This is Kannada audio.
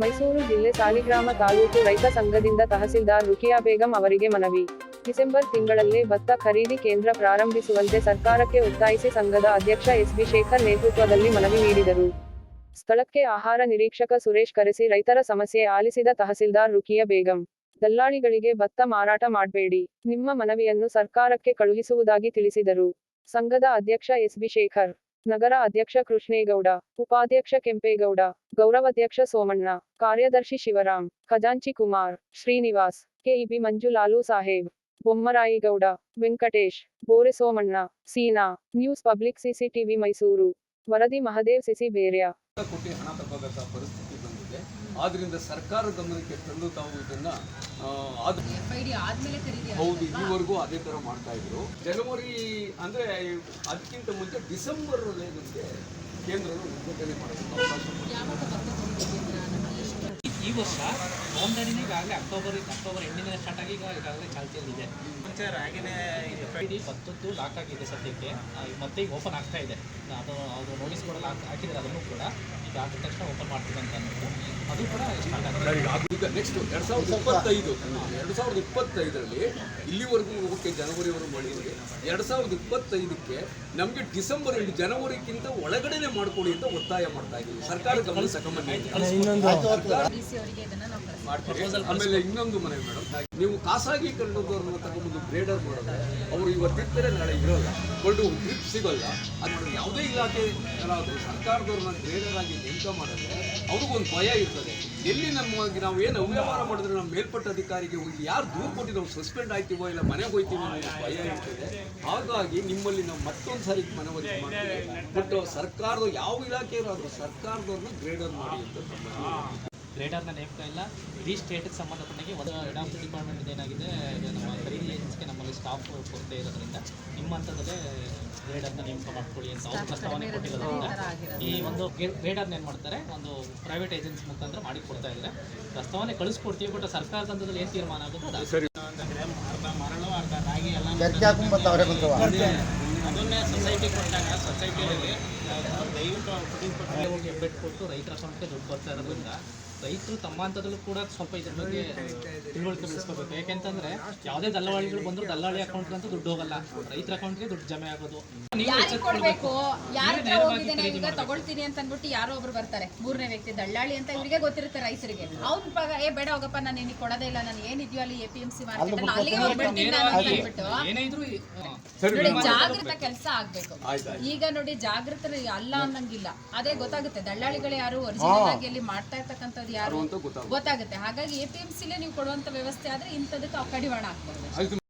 ಮೈಸೂರು ಜಿಲ್ಲೆ ಸಾಲಿಗ್ರಾಮ ತಾಲೂಕು ರೈತ ಸಂಘದಿಂದ ತಹಸೀಲ್ದಾರ್ ರುಕಿಯಾ ಬೇಗಂ ಅವರಿಗೆ ಮನವಿ. ಡಿಸೆಂಬರ್ ತಿಂಗಳಲ್ಲೇ ಭತ್ತ ಖರೀದಿ ಕೇಂದ್ರ ಪ್ರಾರಂಭಿಸುವಂತೆ ಸರ್ಕಾರಕ್ಕೆ ಒತ್ತಾಯಿಸಿ ಸಂಘದ ಅಧ್ಯಕ್ಷ ಎಸ್ಬಿ ಶೇಖರ್ ನೇತೃತ್ವದಲ್ಲಿ ಮನವಿ ನೀಡಿದರು. ಸ್ಥಳಕ್ಕೆ ಆಹಾರ ನಿರೀಕ್ಷಕ ಸುರೇಶ್ ಕರೆಸಿ ರೈತರ ಸಮಸ್ಯೆ ಆಲಿಸಿದ ತಹಸೀಲ್ದಾರ್ ರುಕಿಯಾ ಬೇಗಂ, ದಲ್ಲಾಳಿಗಳಿಗೆ ಭತ್ತ ಮಾರಾಟ ಮಾಡಬೇಡಿ, ನಿಮ್ಮ ಮನವಿಯನ್ನು ಸರ್ಕಾರಕ್ಕೆ ಕಳುಹಿಸುವುದಾಗಿ ತಿಳಿಸಿದರು. ಸಂಘದ ಅಧ್ಯಕ್ಷ ಎಸ್ಬಿ ಶೇಖರ್ ನಗರ ಅಧ್ಯಕ್ಷ ಕೃಷ್ಣೇಗೌಡ ಉಪಾಧ್ಯಕ್ಷ ಕೆಂಪೇಗೌಡ ಗೌರವಾಧ್ಯಕ್ಷ ಸೋಮಣ್ಣ ಕಾರ್ಯದರ್ಶಿ ಶಿವರಾಮ್ ಖಜಾಂಚಿ ಕುಮಾರ್ ಶ್ರೀನಿವಾಸ್ ಕೆಇಬಿ ಮಂಜುಲಾಲು ಸಾಹೇಬ್ ಬೊಮ್ಮರಾಯಿಗೌಡ ವೆಂಕಟೇಶ್ ಬೋರೆ ಸೋಮಣ್ಣ ಸೀನಾ ನ್ಯೂಸ್ ಪಬ್ಲಿಕ್ ಸಿಸಿಟಿವಿ ಮೈಸೂರು ವರದಿ ಮಹದೇವ್ ಸಿಸಿ ಬೇರ್ಯ ಆದ್ರಿಂದ ಸರ್ಕಾರ ಗಮನಕ್ಕೆ ತಂದು ತಾವು ಇದನ್ನ ಹೌದು ಇಲ್ಲಿವರೆಗೂ ಅದೇ ತರ ಮಾಡ್ತಾ ಇದ್ರು. ಜನವರಿ ಅಂದ್ರೆ ಅದಕ್ಕಿಂತ ಮುಂಚೆ ಡಿಸೆಂಬರ್ ಅಲ್ಲಿ ನಮಗೆ ಕೇಂದ್ರಗಳು ಉದ್ಘಾಟನೆ ಎಷ್ಟು ಈ ವರ್ಷ ನೋಂದಣಿನೇ ಈಗಾಗಲೇ ಅಕ್ಟೋಬರ್ ಅಕ್ಟೋಬರ್ ಎಂಡಿಂದ ಸ್ಟಾರ್ಟ್ ಆಗಿ ಈಗ ಈಗಾಗಲೇ ಚಾಲ್ತಿಯಲ್ಲಿದೆ ಮುಂಚೆ ರಾಗಿನೇ ಇದು ಬತ್ತದ್ದು ಲಾಕ್ ಆಗಿದೆ ಸದ್ಯಕ್ಕೆ. ಮತ್ತೆ ಈಗ ಓಪನ್ ಆಗ್ತಾ ಇದೆ. ಅದು ಅದು ನೋಟಿಸ್ ಕೂಡ ಲಾಕ್ ಹಾಕಿದರೆ ಅದನ್ನು ಕೂಡ ಈಗ ಆದ ತಕ್ಷಣ ಓಪನ್ ಮಾಡ್ತೀವಿ ಅಂತ ಅದು ಕೂಡ ಸ್ಟಾರ್ಟ್ ಆಗಿದೆ. ಈಗ ಈಗ ನೆಕ್ಸ್ಟ್ ಎರಡ್ ಸಾವಿರದ ಇಪ್ಪತ್ತೈದು ಎರಡು ಸಾವಿರದ ಇಪ್ಪತ್ತೈದರಲ್ಲಿ ಇಲ್ಲಿವರೆಗೂ ಓಕೆ ಜನವರಿವರೆಗೂ ಮಾಡಿದ್ರೆ ಎರಡ್ ಸಾವಿರದ ಇಪ್ಪತ್ತೈದಕ್ಕೆ ನಮಗೆ ಡಿಸೆಂಬರ್ ಎಂಟು ಜನವರಿಗಿಂತ ಒಳಗಡೆನೆ ಮಾಡ್ಕೊಡಿ ಅಂತ ಒತ್ತಾಯ ಮಾಡ್ತಾ ಇದ್ದೀವಿ. ಸರ್ಕಾರ ಗಮನ ಸಕಮನ್ಯ ಆಮೇಲೆ ಇನ್ನೊಂದು ಮನೆ ಮೇಡಮ್ ನೀವು ಖಾಸಗಿ ಖಾಸಗೀಕರಣದವ್ರನ್ನ ತಗೊಂಡು ಗ್ರೇಡರ್ ಮಾಡಿದ್ರೆ ಅವರು ಇವತ್ತಿದ್ದರೆ ನಾಳೆ ಇರೋಲ್ಲ. ಕೊಂಡು ಗ್ರಿಪ್ ಸಿಗೋಲ್ಲ. ಅದು ಯಾವುದೇ ಇಲಾಖೆ ಸರ್ಕಾರದವ್ರನ್ನ ಗ್ರೇಡರ್ ಆಗಿ ನೇಮಕ ಮಾಡಿದ್ರೆ ಅವ್ರಿಗೊಂದು ಭಯ ಇರ್ತದೆ. ಎಲ್ಲಿ ನಮ್ಮ ನಾವು ಏನು ಅವ್ಯವಹಾರ ಮಾಡಿದ್ರೆ, ನಮ್ಮ ಮೇಲ್ಪಟ್ಟ ಅಧಿಕಾರಿಗೆ ಹೋಗಿ ಯಾರು ದೂರು ಕೊಟ್ಟು ನಾವು ಸಸ್ಪೆಂಡ್ ಆಯ್ತೀವೋ ಇಲ್ಲ ಮನೆಗೆ ಹೋಗ್ತೀವೋ ಅನ್ನೋ ಭಯ ಇರ್ತದೆ. ಹಾಗಾಗಿ ನಿಮ್ಮಲ್ಲಿ ನಾವು ಮತ್ತೊಂದು ಸಾರಿ ಮನವರಿಕೆ ಮಾಡ್ತೀವಿ. ಬಟ್ ಸರ್ಕಾರದ ಯಾವ ಇಲಾಖೆ ಇರೋದು ಸರ್ಕಾರದವ್ರನ್ನ ಗ್ರೇಡರ್ ಮಾಡಿ ಅಂತ ಗ್ರೇಡರ್ನ ನೇಮಕ ಇಲ್ಲ. ಇಡೀ ಸ್ಟೇಟ್ಗೆ ಸಂಬಂಧಪಟ್ಟಂಗೆ ಒಂದು ಎಡಾಪ್ಟ್ ಡಿಪಾರ್ಟ್ಮೆಂಟ್ ಏನಾಗಿದೆ ನಮ್ಮ ಖರೀದಿ ಏಜೆನ್ಸಿಗೆ ನಮ್ಮಲ್ಲಿ ಸ್ಟಾಫ್ ಕೊರತೆ ಇರೋದ್ರಿಂದ. ನಿಮ್ಮ ಹಂತದಲ್ಲೇ ಗ್ರೇಡರ್ನ ನೇಮಕ ಮಾಡ್ಕೊಳ್ಳಿ ಅಂತ ಅವರು ಪ್ರಸ್ತಾವನೆ ಕೊಟ್ಟಿರೋದ್ರಿಂದ ಈ ಒಂದು ಗ್ರೇಡರ್ನ ಏನು ಮಾಡ್ತಾರೆ. ಒಂದು ಪ್ರೈವೇಟ್ ಏಜೆನ್ಸಿ ಮುಖಾಂತರ ಮಾಡಿ ಕೊಡ್ತಾ ಇದ್ದಾರೆ. ಪ್ರಸ್ತಾವನೆ ಕಳಿಸ್ಕೊಡ್ತೀವಿ ಬಟ್ ಸರ್ಕಾರದ ಹಂತದಲ್ಲಿ ಏನು ತೀರ್ಮಾನ ಆಗುತ್ತೆ ಅದು ಸರಿ. ಅರ್ಧ ಮರಳು ಅರ್ಧ ರಾಗಿ ಎಲ್ಲ ಅದನ್ನೇ ಸೊಸೈಟಿ ಕೊಟ್ಟಾಗ ಸೊಸೈಟಿಯಲ್ಲಿ ದಯವಿಟ್ಟು ಕುಟುಂಬ ಹೋಗಿ ಹೆಬ್ಬೆಟ್ಟು ಕೊಟ್ಟು ರೈತರ ಅಕೌಂಟ್ಗೆ ದುಡ್ಡು ಬರ್ತಾ ಇರೋದ್ರಿಂದ ರೈತರು ತಮ್ಮ ಹಂತದಲ್ಲೂ ಕೂಡ ಸ್ವಲ್ಪ ಇದ್ರ ಬಗ್ಗೆ ತಿಳುವಳಿಕೆ ಬೆಳೆಸ್ಕೋಬೇಕು. ಯಾಕೆಂತಂದ್ರೆ ಯಾವುದೇ ದಲ್ಲಾಳಿಗಳು ಬಂದ್ರು ದಲ್ಲಾಳಿ ಅಕೌಂಟ್ ಅಂತ ದುಡ್ಡು ಹೋಗಲ್ಲ. ರೈತರ ಅಕೌಂಟ್ಗೆ ದುಡ್ಡು ಜಮೆ ಆಗೋದು. ನೀವು ಯಾರಿಗೆ ಕೊಡ್ಬೇಕು? ಯಾರ ನೀವೇ ಹತ್ರ ನೇರವಾಗಿ ಹೋಗಿದ್ದೇನೆ ಈಗ ತಗೊಳ್ತೀನಿ ಅಂತ ಅಂದ್ಬಿಟ್ಟು ಯಾರೋ ಒಬ್ರು ಬರ್ತಾರೆ. ಮೂರನೇ ವ್ಯಕ್ತಿ ದಳ್ಳಾಳಿ ಅಂತ ಇವರಿಗೆ ಗೊತ್ತಿರುತ್ತೆ ರೈತರಿಗೆ. ಅವ್ನ ಪಗ ಏ ಬೇಡ ಹೋಗಪ್ಪ ನಾನು ನಿನಗೆ ಕೊಡೋದೇ ಇಲ್ಲ. ನಾನು ಏನಿದ್ಯೋ ಅಲ್ಲಿ A P M C market ಅಲ್ಲಿಗೆ ಹೋಗ್ಬಿಡ್ತೀನಿ ನಾನು ಅಂತ ಅಂದ್ಬಿಟ್ಟು ಏನೇ ನೋಡಿ ಜಾಗೃತ ಕೆಲಸ ಆಗ್ಬೇಕು. ಈಗ ನೋಡಿ ಜಾಗೃತ ಅಲ್ಲ ಅನ್ನಂಗಿಲ್ಲ. ಅದೇ ಗೊತ್ತಾಗುತ್ತೆ. ದಳ್ಳಾಳಿಗಳು ಯಾರು ಒರಿಜಿನಲ್ ಆಗಿ ಅಲ್ಲಿ ಮಾಡ್ತಾ ಇರ್ತಕ್ಕಂಥದ್ದು ಯಾರು ಗೊತ್ತಾಗುತ್ತೆ. ಹಾಗಾಗಿ ಎ ಪಿ ಎಂ ಸಿಲೇ ನೀವು ಕೊಡುವಂತ ವ್ಯವಸ್ಥೆ ಆದ್ರೆ ಇಂಥದಕ್ಕೆ ಕಡಿವಾಣ ಆಗ್ತದೆ